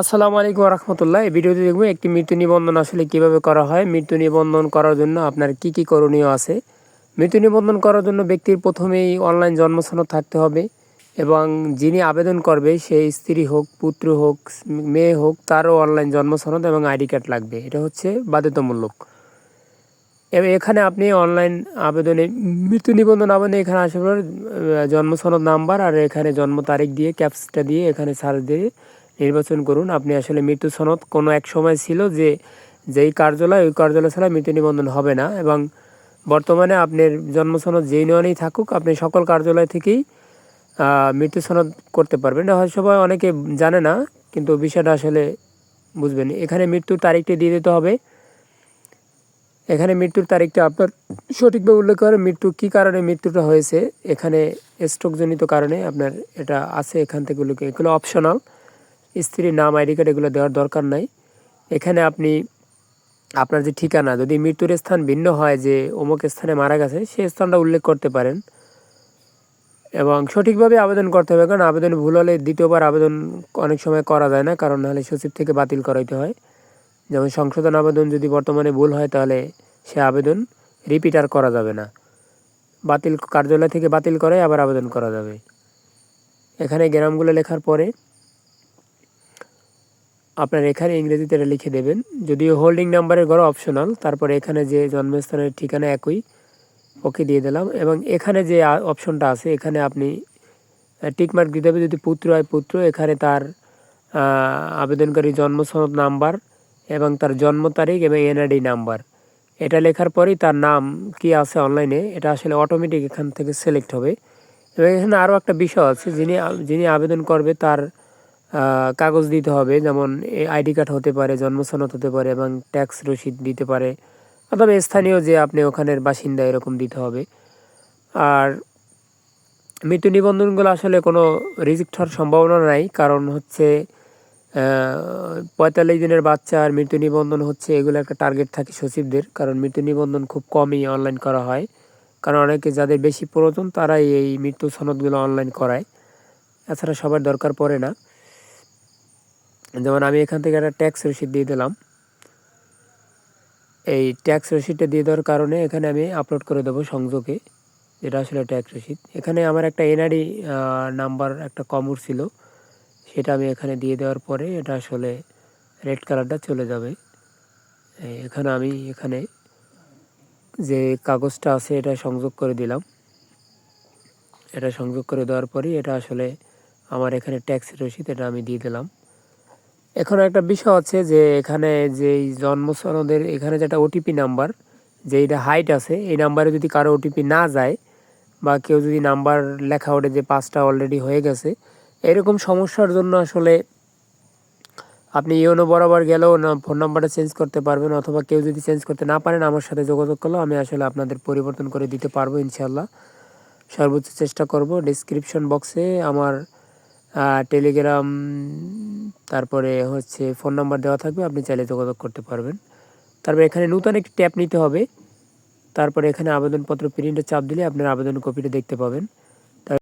আসসালামু আলাইকুম রহমতুল্লাহ এই ভিডিওতে দেখব একটি মৃত্যু নিবন্ধন আসলে কীভাবে করা হয়। মৃত্যু নিবন্ধন করার জন্য আপনার কি কি করণীয় আছে? মৃত্যু নিবন্ধন করার জন্য ব্যক্তির প্রথমেই অনলাইন জন্মসনদ থাকতে হবে এবং যিনি আবেদন করবে সেই স্ত্রী হোক, পুত্র হোক, মেয়ে হোক, তারও অনলাইন জন্মসনদ এবং আইডি কার্ড লাগবে। এটা হচ্ছে বাধ্যতামূলক। এখানে আপনি অনলাইন আবেদনে, মৃত্যু নিবন্ধন আবেদনে এখানে আসার পর জন্মসনদ নাম্বার আর এখানে জন্ম তারিখ দিয়ে ক্যাপসটা দিয়ে এখানে সার্চ দিয়ে নির্বাচন করুন। আপনি আসলে মৃত্যু সনদ কোনো এক সময় ছিল যে, যেই কার্যালয়, ওই কার্যালয় ছাড়া মৃত্যু নিবন্ধন হবে না। এবং বর্তমানে আপনার জন্ম সনদ যেই নয়ই থাকুক, আপনি সকল কার্যালয় থেকেই মৃত্যু সনদ করতে পারবেন। হয়তো সবাই অনেকে জানে না, কিন্তু বিষয়টা আসলে বুঝবেন। এখানে মৃত্যুর তারিখটি দিয়ে দিতে হবে। এখানে মৃত্যুর তারিখটা আপনার সঠিকভাবে উল্লেখ করে মৃত্যু কী কারণে মৃত্যুটা হয়েছে। এখানে স্ট্রোকজনিত কারণে আপনার এটা আছে এখান থেকে উল্লেখ এগুলো অপশনাল স্ত্রীর নাম, আইডি কার্ড এগুলো দেওয়ার দরকার নাই। এখানে আপনি আপনার যে ঠিকানা, যদি মৃত্যুর স্থান ভিন্ন হয় যে অমুক স্থানে মারা গেছে সেই স্থানটা উল্লেখ করতে পারেন। এবং সঠিকভাবে আবেদন করতে হবে, কারণ আবেদন ভুল হলে দ্বিতীয়বার আবেদন অনেক সময় করা যায় না, কারণ নাহলে সচিব থেকে বাতিল করাইতে হয়। যেমন সংশোধন আবেদন যদি বর্তমানে ভুল হয়, তাহলে সে আবেদন রিপিট আর করা যাবে না। বাতিল কার্যালয় থেকে বাতিল করে আবার আবেদন করা যাবে। এখানে গ্রামগুলো লেখার পরে আপনার এখানে ইংরেজিতে এটা লিখে দেবেন। যদিও হোল্ডিং নাম্বারের ঘর অপশনাল তারপরে এখানে যে জন্মস্থানের ঠিকানা একই, ওকে দিয়ে দিলাম। এবং এখানে যে অপশনটা আছে, এখানে আপনি টিকমার্ক দিতে হবে। যদি পুত্র হয় পুত্র, এখানে তার আবেদনকারী জন্ম সনদ নাম্বার এবং তার জন্ম তারিখ এবং এনআইডি নাম্বার এটা লেখার পরেই তার নাম কি আছে অনলাইনে এটা আসলে অটোমেটিক এখান থেকে সিলেক্ট হবে। এবং এখানে আরও একটা বিষয় আছে, যিনি যিনি আবেদন করবে তার কাগজ দিতে হবে, যেমন আইডি কার্ড হতে পারে, জন্মসনদ হতে পারে এবং ট্যাক্স রসিদ দিতে পারে। অথবা স্থানীয় যে আপনি ওখানের বাসিন্দা এরকম দিতে হবে। আর মৃত্যু নিবন্ধনগুলো আসলে কোনো রিজেক্ট হওয়ার সম্ভাবনা নাই, কারণ হচ্ছে পঁয়তাল্লিশ দিনের বাচ্চা আর মৃত্যু নিবন্ধন হচ্ছে, এগুলো একটা টার্গেট থাকে সচিবদের, কারণ মৃত্যু নিবন্ধন খুব কমই অনলাইন করা হয়। কারণ অনেকে যাদের বেশি প্রয়োজন তারাই এই মৃত্যু সনদগুলো অনলাইন করায়। এছাড়া সবার দরকার পড়ে না। যেমন আমি এখান থেকে একটা ট্যাক্স রসিদ দিয়ে দিলাম। এই ট্যাক্স রসিদটা দিয়ে দেওয়ার কারণে এখানে আমি আপলোড করে দেবো সংযোগে, যেটা আসলে ট্যাক্স রসিদ এখানে আমার একটা এনআরডি নাম্বার একটা কমর ছিল, সেটা আমি এখানে দিয়ে দেওয়ার পরে এটা আসলে রেড কালারটা চলে যাবে। এখানে আমি এখানে যে কাগজটা আছে এটা সংযোগ করে দিলাম। এটা সংযোগ করে দেওয়ার পরেই এটা আসলে আমার এখানে ট্যাক্স রসিদ এটা আমি দিয়ে দিলাম। এখন একটা বিষয় আছে যে এখানে যেই জন্ম সনদের এখানে যেটা ওটিপি নাম্বার যে এটা হাইট আছে, এই নাম্বারে যদি কারও ওটিপি না যায় বা কেউ যদি নাম্বার লেখা ওঠে যে পাঁচটা অলরেডি হয়ে গেছে, এরকম সমস্যার জন্য আসলে আপনি ইউনো বরাবর গেলেও না ফোন নাম্বারটা চেঞ্জ করতে পারবেন অথবা কেউ যদি চেঞ্জ করতে না পারেন আমার সাথে যোগাযোগ করলেও আমি আসলে আপনাদের পরিবর্তন করে দিতে পারব ইনশাল্লাহ সর্বোচ্চ চেষ্টা করব ডিসক্রিপশন বক্সে আমার টেলিগ্রাম তারপরে হচ্ছে ফোন নাম্বার দেওয়া থাকবে, আপনি চাইলে যোগাযোগ করতে পারবেন। তারপরে এখানে নতুন একটি ট্যাপ নিতে হবে। তারপরে এখানে আবেদনপত্র প্রিন্টে চাপ দিলে আপনার আবেদন কপিটা দেখতে পাবেন।